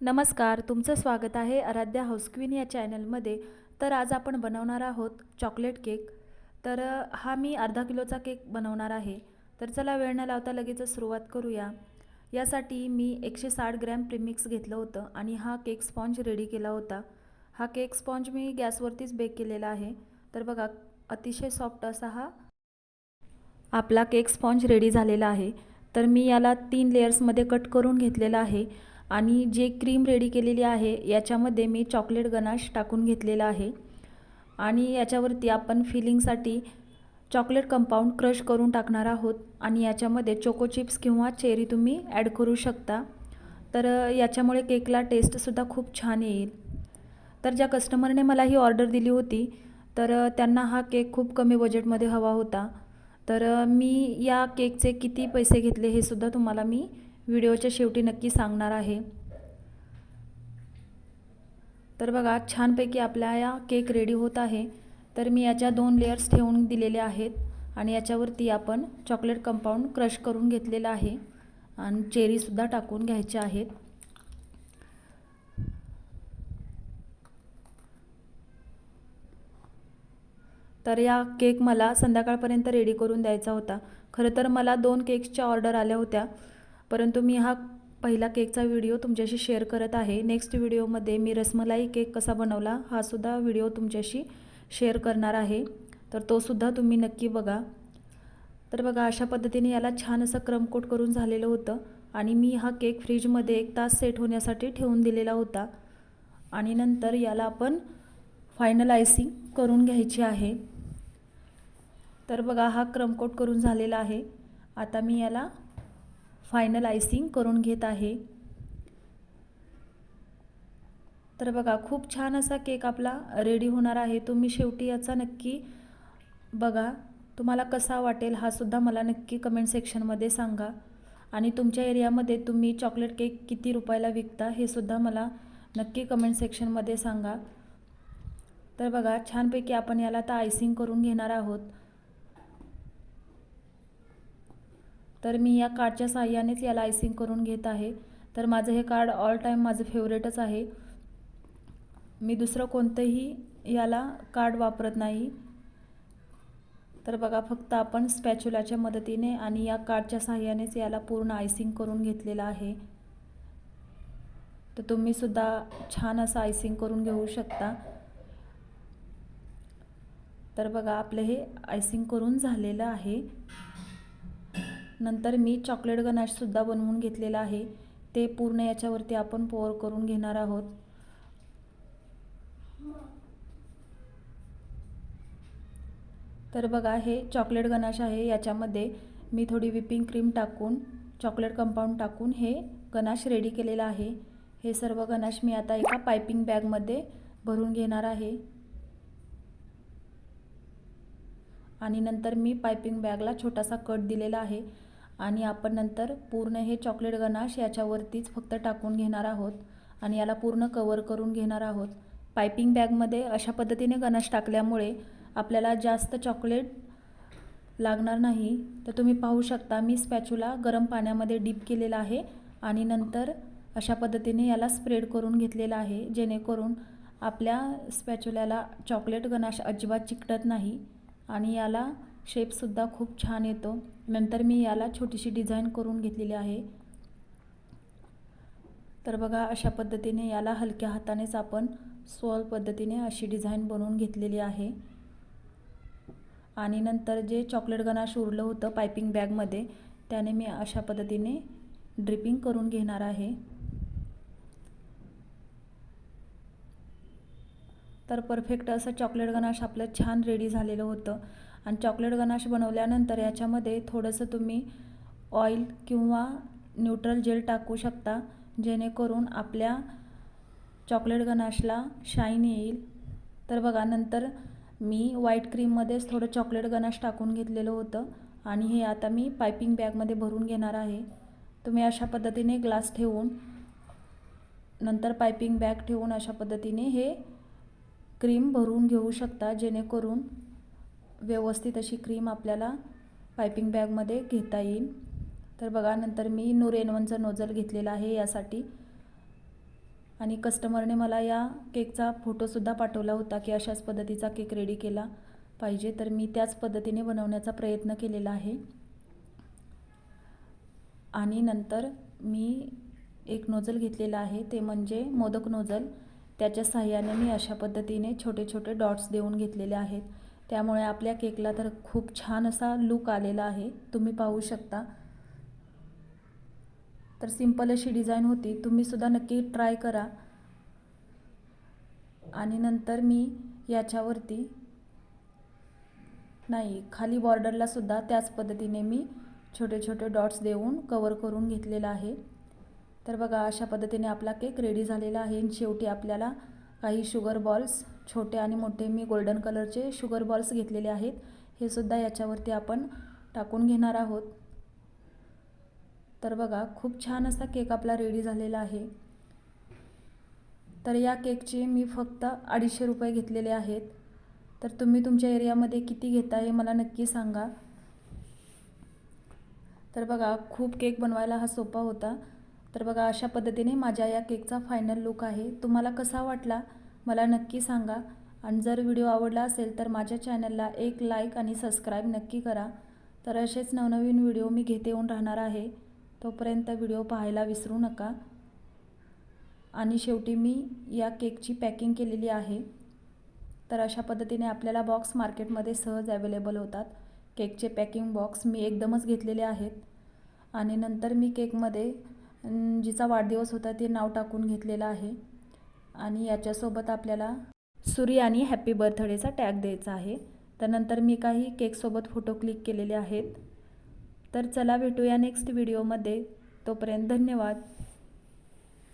नमस्कार तुमचं स्वागत आहे आराध्या हाऊसक्वीन या चॅनलमध्ये. तर आज आपण बनवणार आहोत चॉकलेट केक. तर हा मी अर्धा किलोचा केक बनवणार आहे. तर चला वेळ न लावता लगेचच सुरुवात करूया. यासाठी मी एकशे साठ ग्रॅम प्रिमिक्स घेतलं होतं आणि हा केक स्पॉन्ज रेडी केला होता. हा केक स्पॉन्ज मी गॅसवरतीच बेक केलेला आहे. तर बघा अतिशय सॉफ्ट असा हा आपला केक स्पॉन्ज रेडी झालेला आहे. तर मी याला तीन लेयर्समध्ये कट करून घेतलेला आहे. आणि जे क्रीम रेडी केलेली आहे याच्यामध्ये मी चॉकलेट गनाश टाकून घेतलेला आहे. आणि याच्यावरती आपण फिलिंगसाठी चॉकलेट कंपाऊंड क्रश करून टाकणार आहोत. आणि याच्यामध्ये चोको चिप्स किंवा चेरी तुम्ही ॲड करू शकता. तर याच्यामुळे केकला टेस्टसुद्धा खूप छान येईल. तर ज्या कस्टमरने मला ही ऑर्डर दिली होती तर त्यांना हा केक खूप कमी बजेटमध्ये हवा होता. तर मी या केकचे किती पैसे घेतले हे सुद्धा तुम्हाला मी व्हिडिओच्या शेवटी नक्की सांगणार आहे. तर बघा छानपैकी आपल्या या केक रेडी होत आहे. तर मी याच्या दोन लेयर्स ठेवून दिलेले आहेत आणि याच्यावरती आपण चॉकलेट कंपाऊंड क्रश करून घेतलेलं आहे आणि चेरीसुद्धा टाकून घ्यायच्या आहेत. तर या केक मला संध्याकाळपर्यंत रेडी करून द्यायचा होता. खरं तर मला दोन केक्सच्या ऑर्डर आल्या होत्या. परंतु मी हा पहिला केकचा व्हिडिओ तुमच्याशी शेअर करत आहे. नेक्स्ट व्हिडिओमध्ये मी रसमलाई केक कसा बनवला हा सुद्धा व्हिडिओ तुमच्याशी शेअर करणार आहे. तर तो सुद्धा तुम्ही नक्की बघा. तर बघा अशा पद्धतीने याला छान असं क्रमकोट करून झालेलं होतं आणि मी हा केक फ्रीजमध्ये एक तास सेट होण्यासाठी ठेवून दिलेला होता. आणि नंतर याला आपण फायनल आयसिंग करून घ्यायची आहे. तर बघा हा क्रमकोट करून झालेला आहे. आता मी याला फायनल आयसिंग करून घेत आहे. तर बघा खूप छान असा केक आपला रेडी होणार आहे. तुम्ही शेवटी याचा नक्की बघा तुम्हाला कसा वाटेल हा सुद्धा मला नक्की कमेंट सेक्शनमध्ये सांगा. आणि तुमच्या एरियामध्ये तुम्ही चॉकलेट केक किती रुपयाला विकता हे सुद्धा मला नक्की कमेंट सेक्शनमध्ये सांगा. तर बघा छानपैकी आपण याला आता आयसिंग करून घेणार आहोत. तर मी या कार्डच्या सहाय्यानेच याला आयसिंग करून घेत आहे. तर माझं हे कार्ड ऑल टाईम माझं फेवरेटच आहे. मी दुसरं कोणतंही याला कार्ड वापरत नाही. तर बघा फक्त आपण स्पॅच्युलाच्या मदतीने आणि या कार्डच्या सहाय्यानेच याला पूर्ण आयसिंग करून घेतलेलं आहे. तर तुम्हीसुद्धा छान असं आयसिंग करून घेऊ शकता. तर बघा आपलं हे आयसिंग करून झालेलं आहे. नंतर मी चॉकलेट गनाशसुद्धा बनवून घेतलेलं आहे. ते पूर्ण याच्यावरती आपण पोअर करून घेणार आहोत. तर बघा हे चॉकलेट गनाश आहे. याच्यामध्ये मी थोडी विपिंग क्रीम टाकून चॉकलेट कंपाऊंड टाकून हे गनाश रेडी केलेलं आहे. हे सर्व गनाश मी आता एका पायपिंग बॅगमध्ये भरून घेणार आहे. आणि नंतर मी पायपिंग बॅगला छोटासा कट दिलेला आहे. आणि आपण नंतर पूर्ण हे चॉकलेट गनाश याच्यावरतीच फक्त टाकून घेणार आहोत. आणि याला पूर्ण कवर करून घेणार आहोत. पायपिंग बॅगमध्ये अशा पद्धतीने गनाश टाकल्यामुळे आपल्याला जास्त चॉकलेट लागणार नाही. तर तुम्ही पाहू शकता मी स्पॅच्युला गरम पाण्यामध्ये डीप केलेला आहे आणि नंतर अशा पद्धतीने याला स्प्रेड करून घेतलेला आहे. जेणेकरून आपल्या स्पॅच्युल्याला चॉकलेट गनाश अजिबात चिकटत नाही आणि याला शेपसुद्धा खूप छान येतो. नंतर मी याला छोटीशी डिझाईन करून घेतलेली आहे. तर बघा अशा पद्धतीने याला हलक्या हातानेच आपण सॉल पद्धतीने अशी डिझाईन बनवून घेतलेली आहे. आणि नंतर जे चॉकलेट गनाश उरलं होतं पायपिंग बॅगमध्ये त्याने मी अशा पद्धतीने ड्रिपिंग करून घेणार आहे. तर परफेक्ट असं चॉकलेट गनाश आपलं छान रेडी झालेलं होतं. आणि चॉकलेट गनाश बनवल्यानंतर याच्यामध्ये थोडंसं तुम्ही ऑइल किंवा न्यूट्रल जेल टाकू शकता जेणेकरून आपल्या चॉकलेट गनाशला शाईन येईल. तर बघा नंतर मी व्हाईट क्रीममध्येच थोडं चॉकलेट गनाश टाकून घेतलेलं होतं आणि हे आता मी पायपिंग बॅगमध्ये भरून घेणार आहे. तुम्ही अशा पद्धतीने ग्लास ठेवून नंतर पायपिंग बॅग ठेवून अशा पद्धतीने हे क्रीम भरून घेऊ शकता जेणेकरून व्यवस्थित अशी क्रीम आपल्याला पायपिंग बॅगमध्ये घेता येईल. तर बघा नंतर मी नूर एन वनचा नोजल घेतलेला आहे यासाठी. आणि कस्टमरने मला या केकचा फोटोसुद्धा पाठवला होता की अशाच पद्धतीचा केक रेडी केला पाहिजे. तर मी त्याच पद्धतीने बनवण्याचा प्रयत्न केलेला आहे. आणि नंतर मी एक नोजल घेतलेला आहे ते म्हणजे मोदक नोजल त्याच्या सहाय्याने मी अशा पद्धतीने छोटे छोटे डॉट्स देऊन घेतलेले आहेत. त्यामुळे आपल्या केकला तर खूप छान असा लूक आलेला आहे. तुम्ही पाहू शकता. तर सिंपल अशी डिझाईन होती. तुम्हीसुद्धा नक्की ट्राय करा. आणि नंतर मी याच्यावरती नाही खाली बॉर्डरला सुद्धा त्याच पद्धतीने मी छोटे छोटे डॉट्स देऊन कवर करून घेतलेला आहे. तर बघा अशा पद्धतीने आपला केक रेडी झालेला आहे. आणि शेवटी आपल्याला काही शुगर बॉल्स छोटे आणि मोठे मी गोल्डन कलरचे शुगर बॉल्स घेतलेले आहेत. हे सुद्धा याच्यावरती आपण टाकून घेणार आहोत. तर बघा खूप छान असा केक आपला रेडी झालेला आहे. तर या केकचे मी फक्त अडीचशे रुपये घेतलेले आहेत. तर तुम्ही तुमच्या एरियामध्ये किती घेता हे मला नक्की सांगा. तर बघा खूप केक बनवायला हा सोपा होता. तर बघा अशा पद्धतीने माझ्या या केकचा फायनल लुक आहे. तुम्हाला कसा वाटला? मला नक्की सांगा. आणि जर व्हिडिओ आवडला असेल तर माझ्या चॅनलला एक लाईक आणि सबस्क्राईब नक्की करा. तर असेच नवनवीन व्हिडिओ मी घेते येऊन राहणार आहे. तोपर्यंत व्हिडिओ पाहायला विसरू नका. आणि शेवटी मी या केकची पॅकिंग केलेली आहे. तर अशा पद्धतीने आपल्याला बॉक्स मार्केटमध्ये सहज अवेलेबल होतात. केकचे पॅकिंग बॉक्स मी एकदमच घेतलेले आहेत. आणि नंतर मी केकमध्ये जिचा वाढदिवस होता ते नाव टाकून घेतलेलं आहे. आणि याच्यासोबत आपल्याला सुरी आणि हॅपी बर्थडेचा टॅग द्यायचा आहे. तर नंतर मी काही केकसोबत फोटो क्लिक केलेले आहेत. तर चला भेटूया नेक्स्ट व्हिडिओमध्ये तोपर्यंत धन्यवाद.